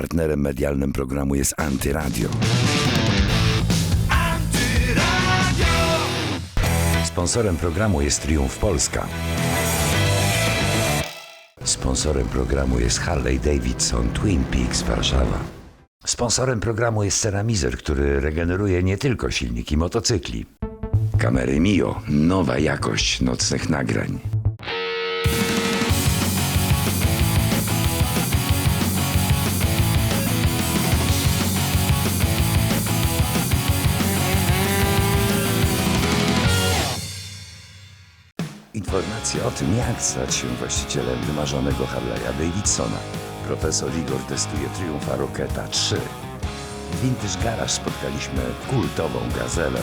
Partnerem medialnym programu jest Antyradio. Sponsorem programu jest Triumf Polska. Sponsorem programu jest Harley Davidson Twin Peaks Warszawa. Sponsorem programu jest Ceramizer, który regeneruje nie tylko silniki motocykli. Kamery Mio, nowa jakość nocnych nagrań. Informacje o tym, jak stać się właścicielem wymarzonego Harley'a Davidsona. Profesor Igor testuje Triumfa Rocketa 3. W Vintage Garage spotkaliśmy kultową gazelę.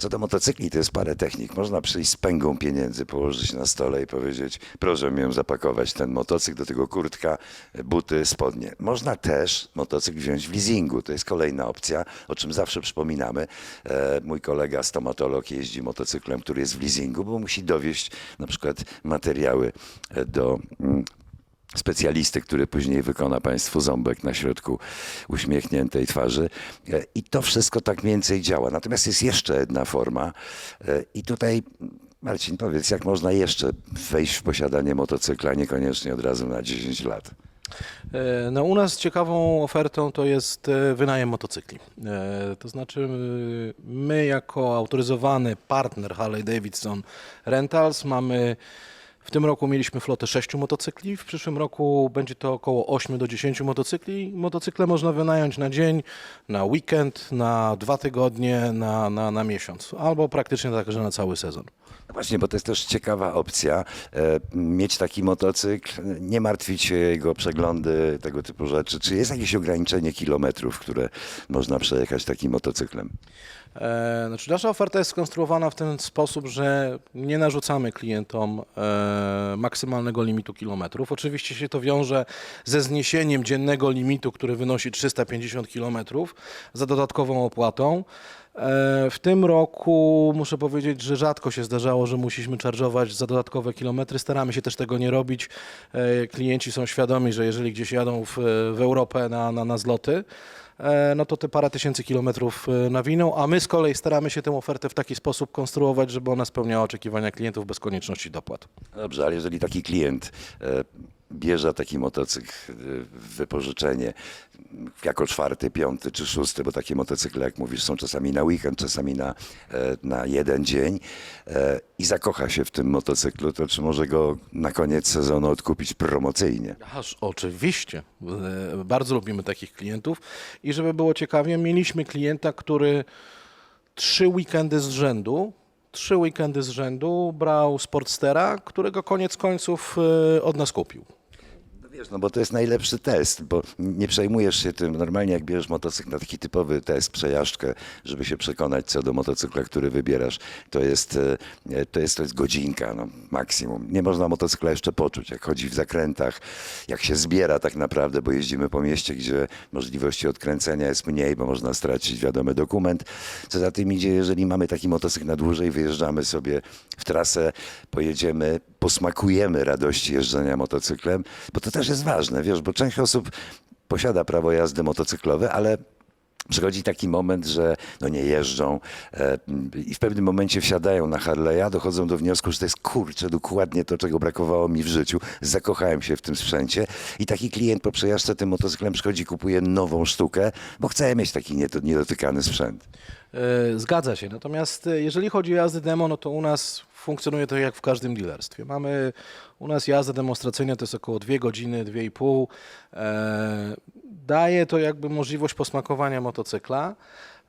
Co do motocykli, to jest parę technik. Można przyjść z pęgą pieniędzy, położyć na stole i powiedzieć, proszę mi zapakować ten motocykl, do tego kurtka, buty, spodnie. Można też motocykl wziąć w leasingu. To jest kolejna opcja, o czym zawsze przypominamy. E, mój kolega stomatolog jeździ motocyklem, który jest w leasingu, bo musi dowieść na przykład materiały do mm, specjalisty, który później wykona Państwu ząbek na środku uśmiechniętej twarzy. E, I to wszystko tak mniej więcej działa. Natomiast jest jeszcze jedna forma e, i tutaj Marcin, powiedz, jak można jeszcze wejść w posiadanie motocykla, niekoniecznie od razu na 10 lat? E, No u nas ciekawą ofertą to jest wynajem motocykli. To znaczy my jako autoryzowany partner Harley Davidson Rentals mamy w tym roku mieliśmy flotę 6 motocykli, w przyszłym roku będzie to około 8 do 10 motocykli. Motocykle można wynająć na dzień, na weekend, na dwa tygodnie, na, na, na miesiąc, albo praktycznie także na cały sezon. No właśnie, bo to jest też ciekawa opcja. E, mieć taki motocykl, nie martwić się jego przeglądy, tego typu rzeczy. Czy jest jakieś ograniczenie kilometrów, które można przejechać takim motocyklem? E, Znaczy nasza oferta jest skonstruowana w ten sposób, że nie narzucamy klientom e, maksymalnego limitu kilometrów. Oczywiście się to wiąże ze zniesieniem dziennego limitu, który wynosi 350 kilometrów za dodatkową opłatą. E, W tym roku muszę powiedzieć, że rzadko się zdarzało, że musieliśmy czarżować za dodatkowe kilometry. Staramy się też tego nie robić. Klienci są świadomi, że jeżeli gdzieś jadą w, w Europę na, na, na zloty, no to te parę tysięcy kilometrów e, nawiną, a my z kolei staramy się tę ofertę w taki sposób konstruować, żeby ona spełniała oczekiwania klientów bez konieczności dopłat. Dobrze, ale jeżeli taki klient e, bierze taki motocykl w wypożyczenie jako czwarty, piąty czy szósty, bo takie motocykle, jak mówisz, są czasami na weekend, czasami na, e, na jeden dzień e, i zakocha się w tym motocyklu, to czy może go na koniec sezonu odkupić promocyjnie? Aż oczywiście. E, Bardzo lubimy takich klientów i żeby było ciekawie, mieliśmy klienta, który trzy weekendy z rzędu, trzy weekendy z rzędu brał Sportstera, którego koniec końców od nas kupił. Wiesz, no bo to jest najlepszy test, bo nie przejmujesz się tym. Normalnie jak bierzesz motocykl na taki typowy test, przejażdżkę, żeby się przekonać co do motocykla, który wybierasz, to jest, e, to jest, to jest godzinka, no, maksimum. Nie można motocykla jeszcze poczuć, jak chodzi w zakrętach, jak się zbiera tak naprawdę, bo jeździmy po mieście, gdzie możliwości odkręcenia jest mniej, bo można stracić wiadomy dokument. Co za tym idzie, jeżeli mamy taki motocykl na dłużej, wyjeżdżamy sobie w trasę, pojedziemy, posmakujemy radości jeżdżenia motocyklem, bo to też jest ważne, wiesz, bo część osób posiada prawo jazdy motocyklowe, ale przychodzi taki moment, że no nie jeżdżą e, i w pewnym momencie wsiadają na Harley'a, dochodzą do wniosku, że to jest kurczę, dokładnie to, czego brakowało mi w życiu. Zakochałem się w tym sprzęcie i taki klient po przejażdżce tym motocyklem przychodzi, kupuje nową sztukę, bo chce mieć taki niedo- niedotykany sprzęt. E, Zgadza się. Natomiast e, jeżeli chodzi o jazdy demo, no to u nas funkcjonuje to jak w każdym dealerstwie. Mamy u nas jazda demonstracyjna to jest około 2 godziny, 2,5. E, daje to jakby możliwość posmakowania motocykla.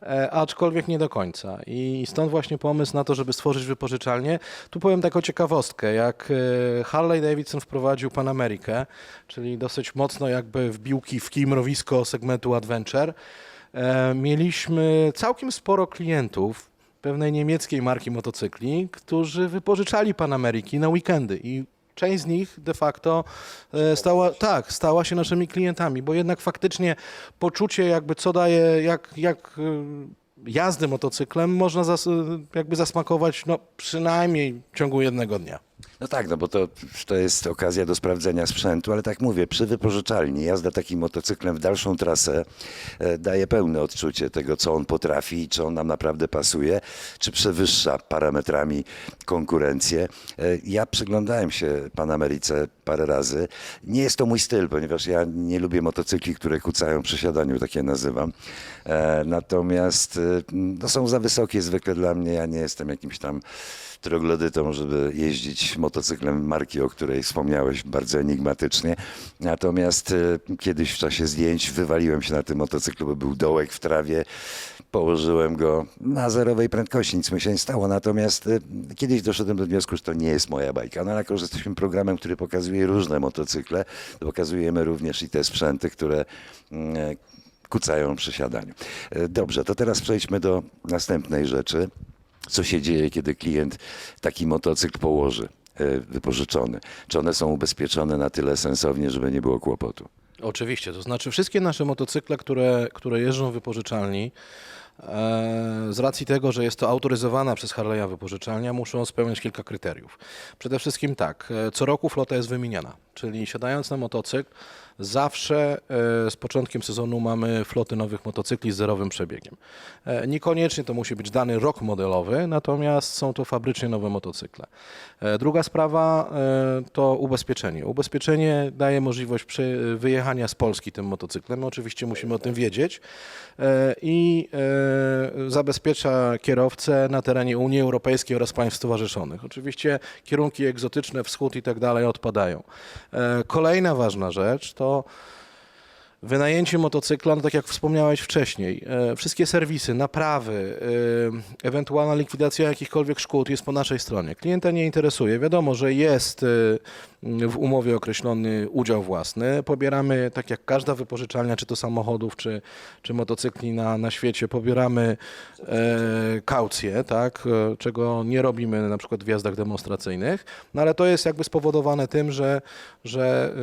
e, Aczkolwiek nie do końca. I stąd właśnie pomysł na to, żeby stworzyć wypożyczalnię. Tu powiem taką ciekawostkę, jak e, Harley Davidson wprowadził Pan Amerikę, czyli dosyć mocno jakby wbił kij w mrowisko segmentu Adventure, e, mieliśmy całkiem sporo klientów pewnej niemieckiej marki motocykli, którzy wypożyczali Pan Ameryki na weekendy i część z nich de facto e, stała, tak, stała się naszymi klientami, bo jednak faktycznie poczucie jakby co daje, jak, jak e, jazdy motocyklem można zas, jakby zasmakować no, przynajmniej w ciągu jednego dnia. No tak, no bo to, to jest okazja do sprawdzenia sprzętu, ale tak mówię, przy wypożyczalni jazda takim motocyklem w dalszą trasę e, daje pełne odczucie tego, co on potrafi, czy on nam naprawdę pasuje, czy przewyższa parametrami konkurencję. E, Ja przyglądałem się Panamericę parę razy. Nie jest to mój styl, ponieważ ja nie lubię motocykli, które kucają przy siadaniu, takie nazywam. E, Natomiast e, no, są za wysokie zwykle dla mnie, ja nie jestem jakimś tam troglodytą, żeby jeździć motocyklem marki, o której wspomniałeś bardzo enigmatycznie. Natomiast e, kiedyś w czasie zdjęć wywaliłem się na tym motocyklu, bo był dołek w trawie. Położyłem go na zerowej prędkości, nic mi się nie stało. Natomiast e, kiedyś doszedłem do wniosku, że to nie jest moja bajka. No ale jako, że jesteśmy programem, który pokazuje różne motocykle, to pokazujemy również i te sprzęty, które mm, e, kucają przy siadaniu. E, Dobrze, to teraz przejdźmy do następnej rzeczy co się dzieje, kiedy klient taki motocykl położy e, wypożyczony? Czy one są ubezpieczone na tyle sensownie, żeby nie było kłopotu? Oczywiście, to znaczy wszystkie nasze motocykle, które, które jeżdżą w wypożyczalni, e, z racji tego, że jest to autoryzowana przez Harley'a wypożyczalnia, muszą spełniać kilka kryteriów. Przede wszystkim tak, e, co roku flota jest wymieniana, czyli siadając na motocykl, zawsze e, z początkiem sezonu mamy floty nowych motocykli z zerowym przebiegiem. E, Niekoniecznie to musi być dany rok modelowy, natomiast są to fabrycznie nowe motocykle. E, Druga sprawa to ubezpieczenie. Ubezpieczenie daje możliwość wyjechania z Polski tym motocyklem. My oczywiście musimy o tym wiedzieć i zabezpiecza kierowcę na terenie Unii Europejskiej oraz państw stowarzyszonych. Oczywiście kierunki egzotyczne, wschód i tak dalej odpadają. Kolejna ważna rzecz to Wynajęcie motocykla, no tak jak wspomniałeś wcześniej, e, wszystkie serwisy, naprawy, e, ewentualna likwidacja jakichkolwiek szkód jest po naszej stronie. Klienta nie interesuje. Wiadomo, że jest e, w umowie określony udział własny. Pobieramy, tak jak każda wypożyczalnia, czy to samochodów, czy, czy motocykli na, na świecie, pobieramy e, kaucję, tak, czego nie robimy na przykład w jazdach demonstracyjnych, no ale to jest jakby spowodowane tym, że, że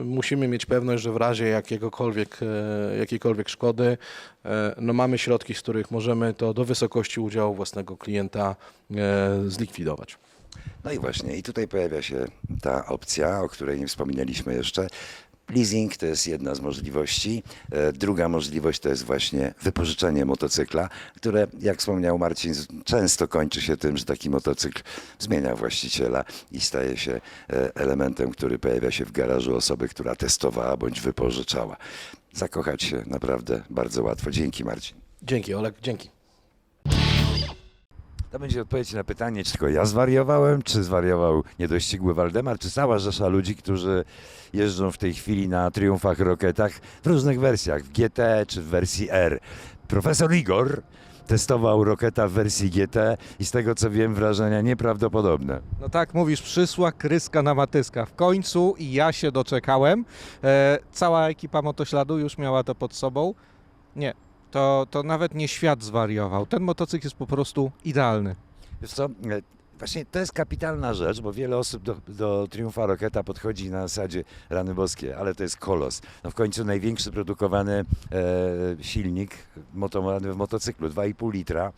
y, musimy mieć pewność, że w razie jakiegokolwiek, e, jakiejkolwiek szkody, e, no mamy środki, z których możemy to do wysokości udziału własnego klienta e, zlikwidować. No i właśnie, i tutaj pojawia się ta opcja, o której nie wspominaliśmy jeszcze. Leasing to jest jedna z możliwości. E, Druga możliwość to jest właśnie wypożyczenie motocykla, które, jak wspomniał Marcin, często kończy się tym, że taki motocykl zmienia właściciela i staje się e, elementem, który pojawia się w garażu osoby, która testowała bądź wypożyczała. Zakochać się naprawdę bardzo łatwo. Dzięki Marcin. Dzięki, Olek, dzięki. To będzie odpowiedź na pytanie, czy tylko ja zwariowałem, czy zwariował niedościgły Waldemar, czy cała rzesza ludzi, którzy jeżdżą w tej chwili na triumfach roketach w różnych wersjach, w GT czy w wersji R. Profesor Igor testował roketa w wersji GT i z tego co wiem wrażenia nieprawdopodobne. No tak, mówisz, przysła kryska na matyska. W końcu i ja się doczekałem. E, cała ekipa motośladu już miała to pod sobą. Nie, to, to nawet nie świat zwariował. Ten motocykl jest po prostu idealny. Wiesz co, e, właśnie to jest kapitalna rzecz, bo wiele osób do, do Triumfa Roketa podchodzi na zasadzie rany boskie, ale to jest kolos. No w końcu największy produkowany e, silnik montowany w motocyklu, 2,5 litra.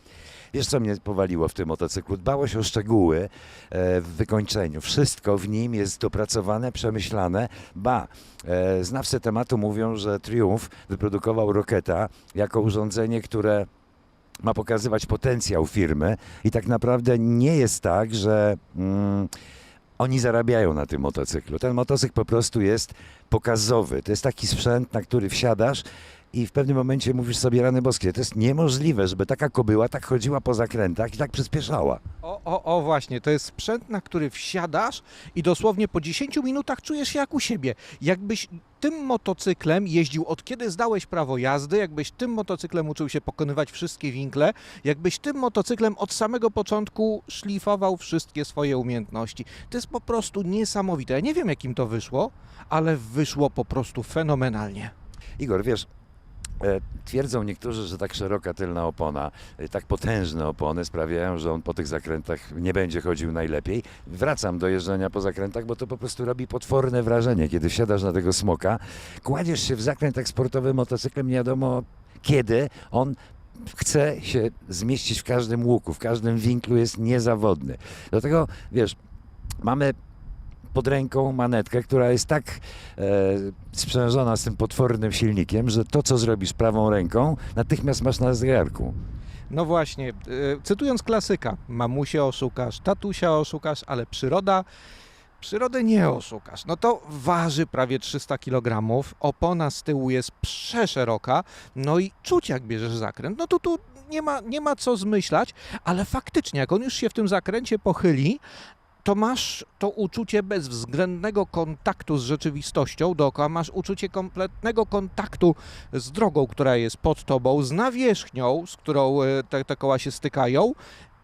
Wiesz co mnie powaliło w tym motocyklu? Dbałość o szczegóły e, w wykończeniu. Wszystko w nim jest dopracowane, przemyślane. Ba, e, znawcy tematu mówią, że Triumph wyprodukował Roketa jako urządzenie, które ma pokazywać potencjał firmy i tak naprawdę nie jest tak, że mm, oni zarabiają na tym motocyklu. Ten motocykl po prostu jest pokazowy. To jest taki sprzęt, na który wsiadasz i w pewnym momencie mówisz sobie rany boskie. To jest niemożliwe, żeby taka kobyła tak chodziła po zakrętach i tak przyspieszała. O, o, o właśnie, to jest sprzęt, na który wsiadasz i dosłownie po 10 minutach czujesz się jak u siebie. Jakbyś tym motocyklem jeździł od kiedy zdałeś prawo jazdy, jakbyś tym motocyklem uczył się pokonywać wszystkie winkle, jakbyś tym motocyklem od samego początku szlifował wszystkie swoje umiejętności. To jest po prostu niesamowite. Ja nie wiem jakim to wyszło, ale wyszło po prostu fenomenalnie. Igor, wiesz, twierdzą niektórzy, że tak szeroka tylna opona, e, tak potężne opony sprawiają, że on po tych zakrętach nie będzie chodził najlepiej. Wracam do jeżdżenia po zakrętach, bo to po prostu robi potworne wrażenie, kiedy wsiadasz na tego smoka, kładziesz się w zakręt eksportowy motocyklem, nie wiadomo kiedy, on chce się zmieścić w każdym łuku, w każdym winklu jest niezawodny. Dlatego, wiesz, mamy pod ręką manetkę, która jest tak e, sprzężona z tym potwornym silnikiem, że to, co zrobisz prawą ręką, natychmiast masz na zegarku. No właśnie, e, cytując klasyka, mamusie oszukasz, tatusia oszukasz, ale przyroda, przyrodę nie oszukasz. No to waży prawie 300 kg, opona z tyłu jest przeszeroka, no i czuć jak bierzesz zakręt. No to tu nie ma, nie ma co zmyślać, ale faktycznie, jak on już się w tym zakręcie pochyli, to masz to uczucie bezwzględnego kontaktu z rzeczywistością dookoła, masz uczucie kompletnego kontaktu z drogą, która jest pod tobą, z nawierzchnią, z którą e, te, te koła się stykają.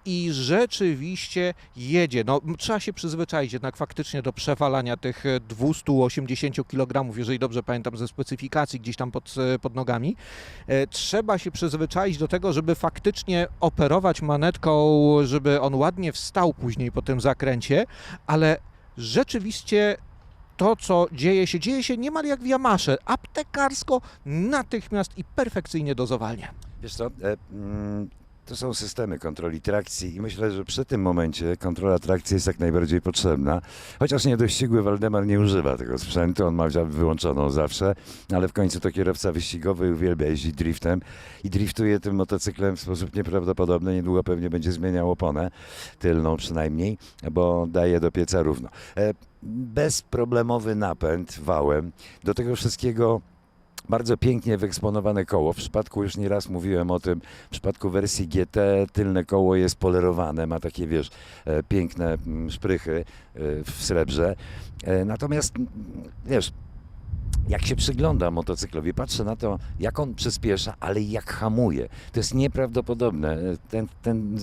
I rzeczywiście jedzie. No, trzeba się przyzwyczaić jednak faktycznie do przewalania tych e, 280 kg, jeżeli dobrze pamiętam ze specyfikacji gdzieś tam pod, e, pod nogami. E, Trzeba się przyzwyczaić do tego, żeby faktycznie operować manetką, żeby on ładnie wstał później po tym zakręcie, ale rzeczywiście to, co dzieje się, dzieje się niemal jak w Yamasze, aptekarsko, natychmiast i perfekcyjnie dozowalnie. Wiesz co, e, mm, to są systemy kontroli trakcji i myślę, że przy tym momencie kontrola trakcji jest jak najbardziej potrzebna. Chociaż niedościgły Waldemar nie używa tego sprzętu, on ma wyłączoną zawsze, ale w końcu to kierowca wyścigowy uwielbia jeździć driftem i driftuje tym motocyklem w sposób nieprawdopodobny. Niedługo pewnie będzie zmieniał oponę, tylną przynajmniej, bo daje do pieca równo. E, bezproblemowy napęd wałem, do tego wszystkiego bardzo pięknie wyeksponowane koło. W przypadku, już nieraz mówiłem o tym, w przypadku wersji GT tylne koło jest polerowane, ma takie, wiesz, e, piękne mm, szprychy e, w srebrze. E, Natomiast, mm, wiesz, jak się przygląda motocyklowi, patrzę na to, jak on przyspiesza, ale jak hamuje. To jest nieprawdopodobne. Ten, ten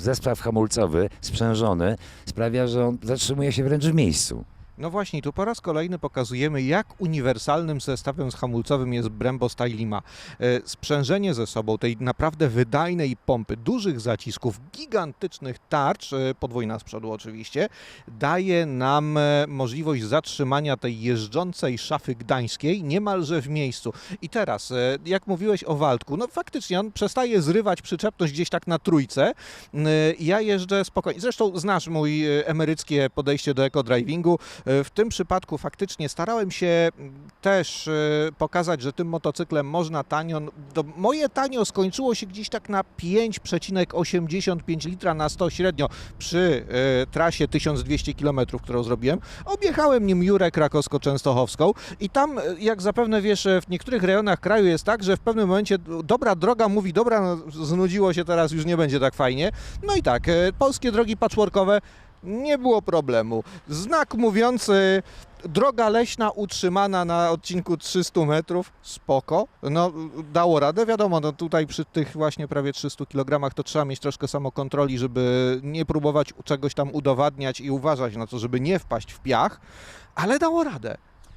zestaw hamulcowy, sprzężony, sprawia, że on zatrzymuje się wręcz w miejscu. No właśnie, tu po raz kolejny pokazujemy, jak uniwersalnym zestawem hamulcowym jest Brembo Style Lima. E, Sprzężenie ze sobą tej naprawdę wydajnej pompy, dużych zacisków, gigantycznych tarcz, e, podwójna z przodu oczywiście, daje nam e, możliwość zatrzymania tej jeżdżącej szafy gdańskiej niemalże w miejscu. I teraz, jak mówiłeś o Waldku, no faktycznie on przestaje zrywać przyczepność gdzieś tak na trójce. Ja jeżdżę spokojnie. Zresztą znasz mój emeryckie podejście do eco-drivingu. E, W tym przypadku faktycznie starałem się mm, też e, pokazać, że tym motocyklem można tanio. Moje tanio skończyło się gdzieś tak na 5,85 litra na 100 średnio przy e, trasie 1200 km, którą zrobiłem. Objechałem nim Jurę Krakowsko-Częstochowską i tam, jak zapewne wiesz, w niektórych rejonach kraju jest tak, że w pewnym momencie dobra droga mówi, dobra, no, znudziło się teraz, już nie będzie tak fajnie. No i tak, polskie drogi patchworkowe nie było problemu. Znak mówiący droga leśna utrzymana na odcinku 300 metrów, spoko. No dało radę, wiadomo, no tutaj przy tych właśnie prawie 300 kg to trzeba mieć troszkę samokontroli, żeby nie próbować czegoś tam udowadniać i uważać na to, żeby nie wpaść w piach, ale dało radę.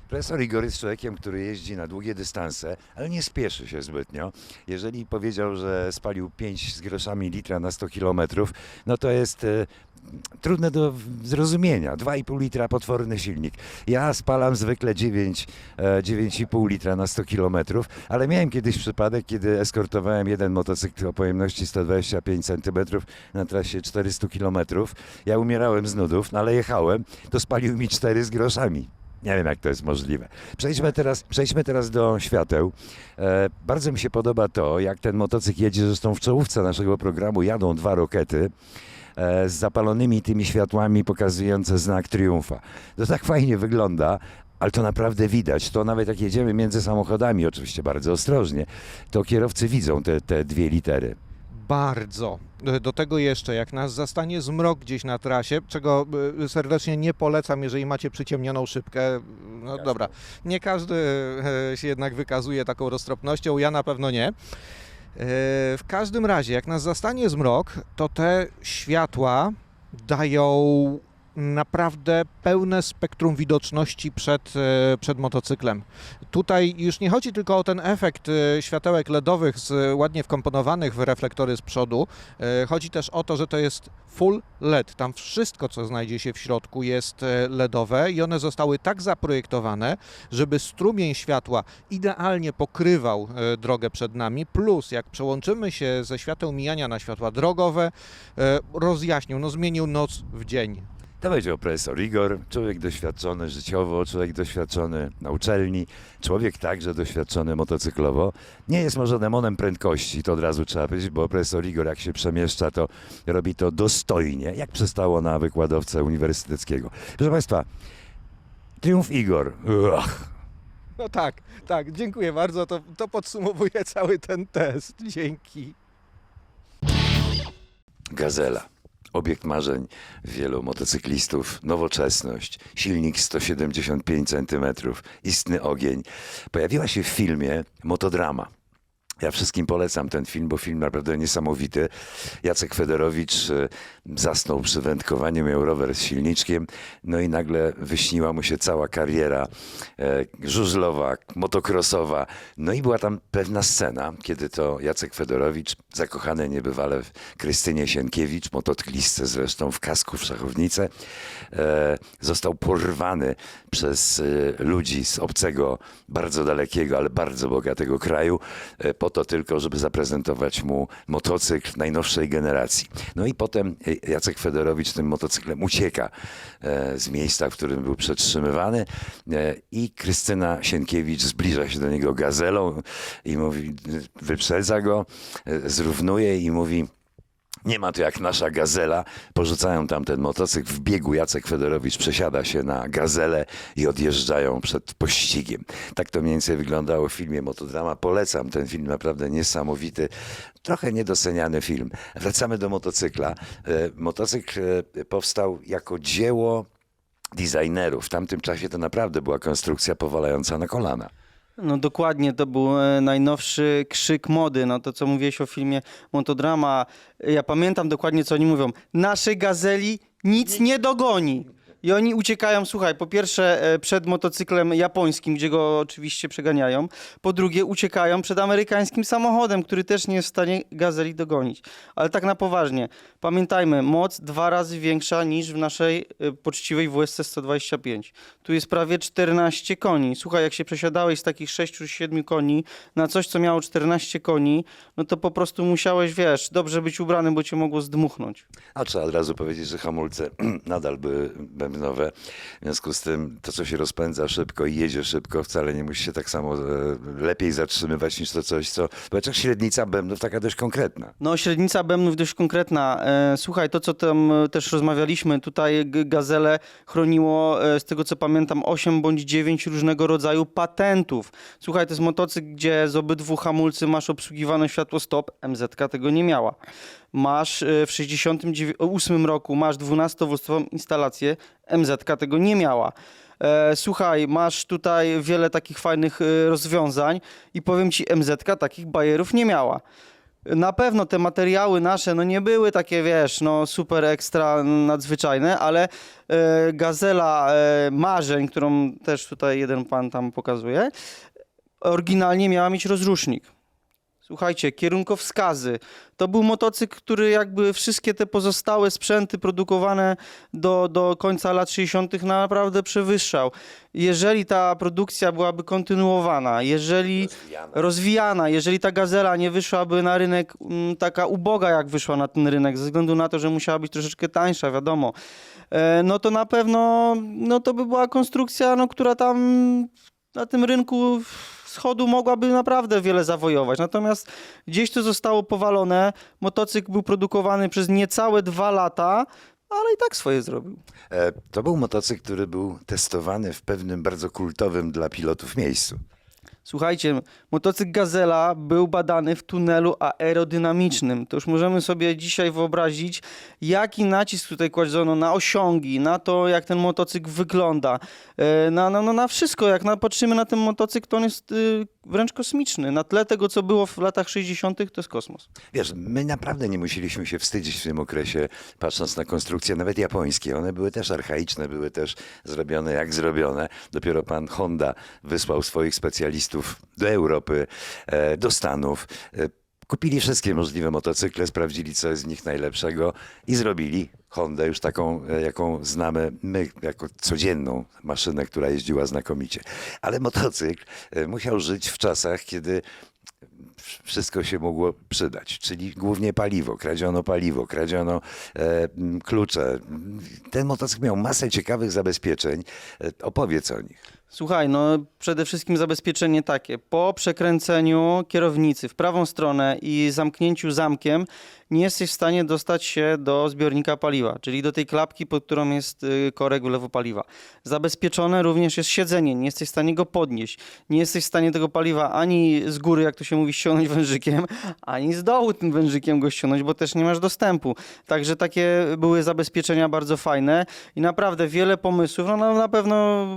Profesor Igor jest człowiekiem, który jeździ na długie dystanse, ale nie spieszy się zbytnio. Jeżeli powiedział, że spalił 5 z groszami litra na 100 kilometrów, no to jest e, trudne do zrozumienia. 2,5 litra potworny silnik. Ja spalam zwykle 9, e, 9,5 litra na 100 kilometrów, ale miałem kiedyś przypadek, kiedy eskortowałem jeden motocykl o pojemności 125 cm na trasie 400 kilometrów. Ja umierałem z nudów, no ale jechałem, to spalił mi 4 z groszami. Nie wiem, jak to jest możliwe. Przejdźmy teraz, przejdźmy teraz do świateł. E, bardzo mi się podoba to, jak ten motocykl jedzie. Zresztą w czołówce naszego programu jadą dwa rokety e, z zapalonymi tymi światłami pokazujące znak triumfa. To tak fajnie wygląda. Ale to naprawdę widać. To nawet jak jedziemy między samochodami, oczywiście bardzo ostrożnie, to kierowcy widzą te, te dwie litery. Bardzo. Do tego jeszcze, jak nas zastanie zmrok gdzieś na trasie, czego y, serdecznie nie polecam, jeżeli macie przyciemnioną szybkę. No dobra, nie każdy e, się jednak wykazuje taką roztropnością, ja na pewno nie. E, W każdym razie, jak nas zastanie zmrok, to te światła dają naprawdę pełne spektrum widoczności przed, e, przed motocyklem. Tutaj już nie chodzi tylko o ten efekt e, światełek LEDowych z ładnie wkomponowanych w reflektory z przodu. E, Chodzi też o to, że to jest full LED. Tam wszystko, co znajdzie się w środku jest e, LEDowe i one zostały tak zaprojektowane, żeby strumień światła idealnie pokrywał e, drogę przed nami, plus jak przełączymy się ze świateł mijania na światła drogowe, e, rozjaśnił, no zmienił noc w dzień. To powiedział profesor Igor, człowiek doświadczony życiowo, człowiek doświadczony na uczelni, człowiek także doświadczony motocyklowo. Nie jest może demonem prędkości, to od razu trzeba powiedzieć, bo profesor Igor jak się przemieszcza, to robi to dostojnie, jak przystało na wykładowcę uniwersyteckiego. Proszę Państwa, Triumf Igor. Ugh. No tak, tak, dziękuję bardzo. To, to podsumowuje cały ten test. Dzięki. Gazela. Obiekt marzeń wielu motocyklistów, nowoczesność, silnik 175 cm, istny ogień. Pojawiła się w filmie Motodrama. Ja wszystkim polecam ten film, bo film naprawdę niesamowity. Jacek Federowicz e, zasnął przy wędkowaniu, miał rower z silniczkiem, no i nagle wyśniła mu się cała kariera e, żużlowa, motocrossowa. No i była tam pewna scena, kiedy to Jacek Federowicz, zakochany niebywale w Krystynie Sienkiewicz, motocyklistce zresztą w kasku w szachownicę, e, został porwany przez e, ludzi z obcego, bardzo dalekiego, ale bardzo bogatego kraju, e, to tylko, żeby zaprezentować mu motocykl najnowszej generacji. No i potem e, Jacek Federowicz tym motocyklem ucieka e, z miejsca, w którym był przetrzymywany e, i Krystyna Sienkiewicz zbliża się do niego gazelą i mówi, wyprzedza go, e, zrównuje i mówi nie ma to jak nasza gazela. Porzucają tam ten motocykl. W biegu Jacek Federowicz przesiada się na gazelę i odjeżdżają przed pościgiem. Tak to mniej więcej wyglądało w filmie Motodrama. Polecam ten film, naprawdę niesamowity. Trochę niedoceniany film. Wracamy do motocykla. E, Motocykl e, powstał jako dzieło designerów. W tamtym czasie to naprawdę była konstrukcja powalająca na kolana. No dokładnie, to był e, najnowszy krzyk mody. No to co mówiłeś o filmie Motodrama, e, ja pamiętam dokładnie co oni mówią. Naszej gazeli nic nie dogoni. I oni uciekają, słuchaj, po pierwsze e, przed motocyklem japońskim, gdzie go oczywiście przeganiają. Po drugie uciekają przed amerykańskim samochodem, który też nie jest w stanie gazeli dogonić. Ale tak na poważnie, pamiętajmy, moc dwa razy większa niż w naszej e, poczciwej WSC 125. Tu jest prawie 14 koni. Słuchaj, jak się przesiadałeś z takich 6 czy 7 koni na coś, co miało 14 koni, no to po prostu musiałeś, wiesz, dobrze być ubrany, bo cię mogło zdmuchnąć. A trzeba od razu powiedzieć, że hamulce nadal bębnowe. W związku z tym to, co się rozpędza szybko i jedzie szybko, wcale nie musi się tak samo e, lepiej zatrzymywać niż to coś, co... Powiedzmy, średnica bębnów taka dość konkretna. No, średnica bębnów dość konkretna. E, słuchaj, to co tam e, też rozmawialiśmy, tutaj Gazele chroniło, z tego co pamiętam, 8 bądź 9 różnego rodzaju patentów. Słuchaj, to jest motocykl, gdzie z obydwu hamulcy masz obsługiwane światło stop, MZ tego nie miała. Masz e, w 68 roku masz 12-woltową instalację, MZ tego nie miała. E, słuchaj, masz tutaj wiele takich fajnych e, rozwiązań i powiem ci, MZ takich bajerów nie miała. Na pewno te materiały nasze no nie były takie, wiesz, no super ekstra nadzwyczajne, ale e, gazela e, marzeń, którą też tutaj jeden pan tam pokazuje, oryginalnie miała mieć rozrusznik. Słuchajcie, kierunkowskazy. To był motocykl, który jakby wszystkie te pozostałe sprzęty produkowane do, do końca lat 60. naprawdę przewyższał. Jeżeli ta produkcja byłaby kontynuowana, jeżeli rozwijana, jeżeli ta gazela nie wyszłaby na rynek mm, taka uboga, jak wyszła na ten rynek, ze względu na to, że musiała być troszeczkę tańsza, wiadomo, e, no to na pewno no to by była konstrukcja, no, która tam na tym rynku schodu mogłaby naprawdę wiele zawojować. Natomiast gdzieś to zostało powalone. Motocykl był produkowany przez niecałe dwa lata, ale i tak swoje zrobił. E, To był motocykl, który był testowany w pewnym bardzo kultowym dla pilotów miejscu. Słuchajcie, motocykl Gazela był badany w tunelu aerodynamicznym. To już możemy sobie dzisiaj wyobrazić, jaki nacisk tutaj kładzono na osiągi, na to, jak ten motocykl wygląda, e, na, na, no, na wszystko. Jak na, patrzymy na ten motocykl, to on jest y, wręcz kosmiczny. Na tle tego, co było w latach 60., to jest kosmos. Wiesz, my naprawdę nie musieliśmy się wstydzić w tym okresie, patrząc na konstrukcje nawet japońskie. One były też archaiczne, były też zrobione jak zrobione. Dopiero pan Honda wysłał swoich specjalistów do Europy, e, do Stanów. e, Kupili wszystkie możliwe motocykle, sprawdzili, co jest z nich najlepszego i zrobili Hondę już taką, e, jaką znamy my, jako codzienną maszynę, która jeździła znakomicie. Ale motocykl musiał żyć w czasach, kiedy wszystko się mogło przydać, czyli głównie paliwo. Kradziono paliwo, kradziono e, klucze. Ten motocykl miał masę ciekawych zabezpieczeń. Opowiedz o nich. Słuchaj, no przede wszystkim zabezpieczenie takie. Po przekręceniu kierownicy w prawą stronę i zamknięciu zamkiem nie jesteś w stanie dostać się do zbiornika paliwa, czyli do tej klapki, pod którą jest y, korek wlewu paliwa. Zabezpieczone również jest siedzenie, nie jesteś w stanie go podnieść. Nie jesteś w stanie tego paliwa ani z góry, jak to się mówi, ściągnąć wężykiem, ani z dołu tym wężykiem go ściągnąć, bo też nie masz dostępu. Także takie były zabezpieczenia bardzo fajne i naprawdę wiele pomysłów. No, no na pewno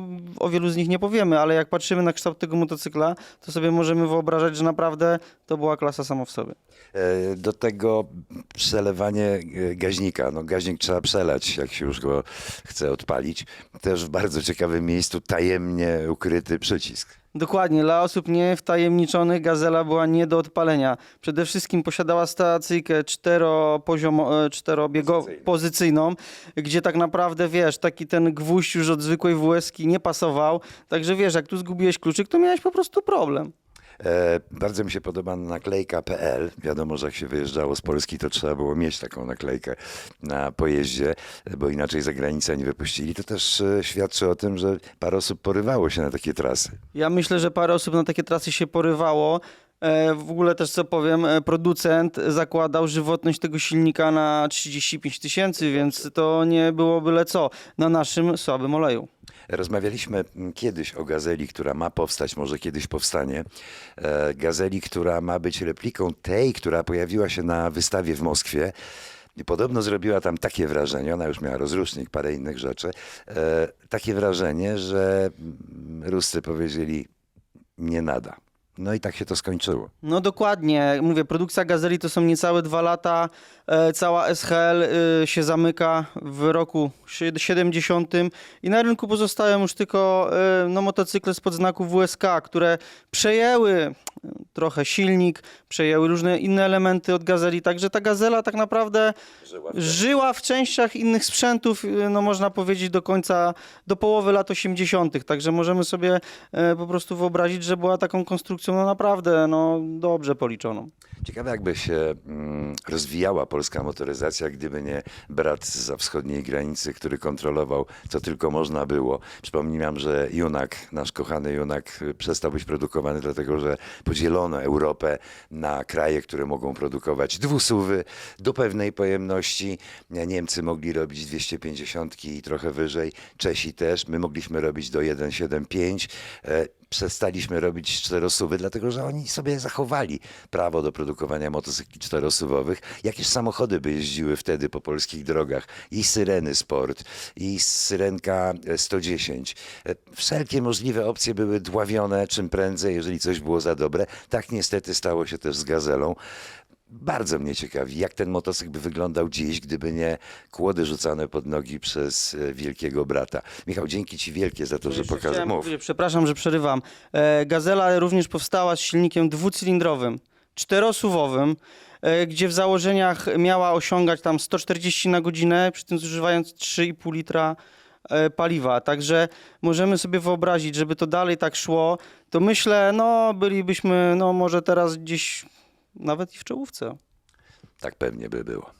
o wielu z nich nie powiemy, ale jak patrzymy na kształt tego motocykla, to sobie możemy wyobrażać, że naprawdę to była klasa sama w sobie. E, Do tego przelewanie e, gaźnika. No, gaźnik trzeba przelać, jak się już go chce odpalić. Też w bardzo ciekawym miejscu tajemnie ukryty przycisk. Dokładnie, dla osób niewtajemniczonych Gazela była nie do odpalenia. Przede wszystkim posiadała stacyjkę e, czterobiegową, pozycyjną, gdzie tak naprawdę, wiesz, taki ten gwóźdź już od zwykłej WS-ki nie pasował. Także wiesz, jak tu zgubiłeś kluczyk, to miałeś po prostu problem. E, bardzo mi się podoba naklejka.pl. Wiadomo, że jak się wyjeżdżało z Polski, to trzeba było mieć taką naklejkę na pojeździe, bo inaczej za granicę nie wypuścili. To też e, świadczy o tym, że parę osób porywało się na takie trasy. Ja myślę, że parę osób na takie trasy się porywało. E, W ogóle też co powiem, e, producent zakładał żywotność tego silnika na 35 tysięcy, więc to nie było byle co na naszym słabym oleju. Rozmawialiśmy kiedyś o gazeli, która ma powstać, może kiedyś powstanie. E, Gazeli, która ma być repliką tej, która pojawiła się na wystawie w Moskwie. I podobno zrobiła tam takie wrażenie, ona już miała rozrusznik, parę innych rzeczy, takie wrażenie, że mm, Ruscy powiedzieli nie nada. No i tak się to skończyło. No dokładnie, mówię, produkcja Gazeli to są niecałe dwa lata, e, cała SHL e, się zamyka w roku sie- 70 i na rynku pozostają już tylko e, no, motocykle spod znaku WSK, które przejęły e, trochę silnik, przejęły różne inne elementy od Gazeli, także ta Gazela tak naprawdę żyła w częściach innych sprzętów, no można powiedzieć do końca, do połowy lat 80., także możemy sobie e, po prostu wyobrazić, że była taką konstrukcją no naprawdę no, dobrze policzoną. Ciekawe, jakby się mm, rozwijała polska motoryzacja, gdyby nie brat za wschodniej granicy, który kontrolował, co tylko można było. Przypomniałem, że Junak, nasz kochany Junak, y, przestał być produkowany, dlatego że podzielono Europę na kraje, które mogą produkować dwusuwy do pewnej pojemności. Niemcy mogli robić 250 i trochę wyżej, Czesi też. My mogliśmy robić do 1,75. Przestaliśmy robić czterosuwy, dlatego że oni sobie zachowali prawo do produkowania motocykli czterosuwowych. Jakież samochody by jeździły wtedy po polskich drogach? I Syreny Sport, i Syrenka 110. E, Wszelkie możliwe opcje były dławione czym prędzej, jeżeli coś było za dobre. Tak niestety stało się też z Gazelą. Bardzo mnie ciekawi, jak ten motocykl by wyglądał dziś, gdyby nie kłody rzucane pod nogi przez e, wielkiego brata. Michał, dzięki Ci wielkie za to, że Jeszcze pokazał. chciałem Mów. powiedzieć, Przepraszam, że przerywam. E, Gazela również powstała z silnikiem dwucylindrowym, czterosuwowym, e, gdzie w założeniach miała osiągać tam 140 na godzinę, przy tym zużywając 3,5 litra paliwa. Także możemy sobie wyobrazić, żeby to dalej tak szło, to myślę, no bylibyśmy no może teraz gdzieś nawet i w czołówce. Tak pewnie by było.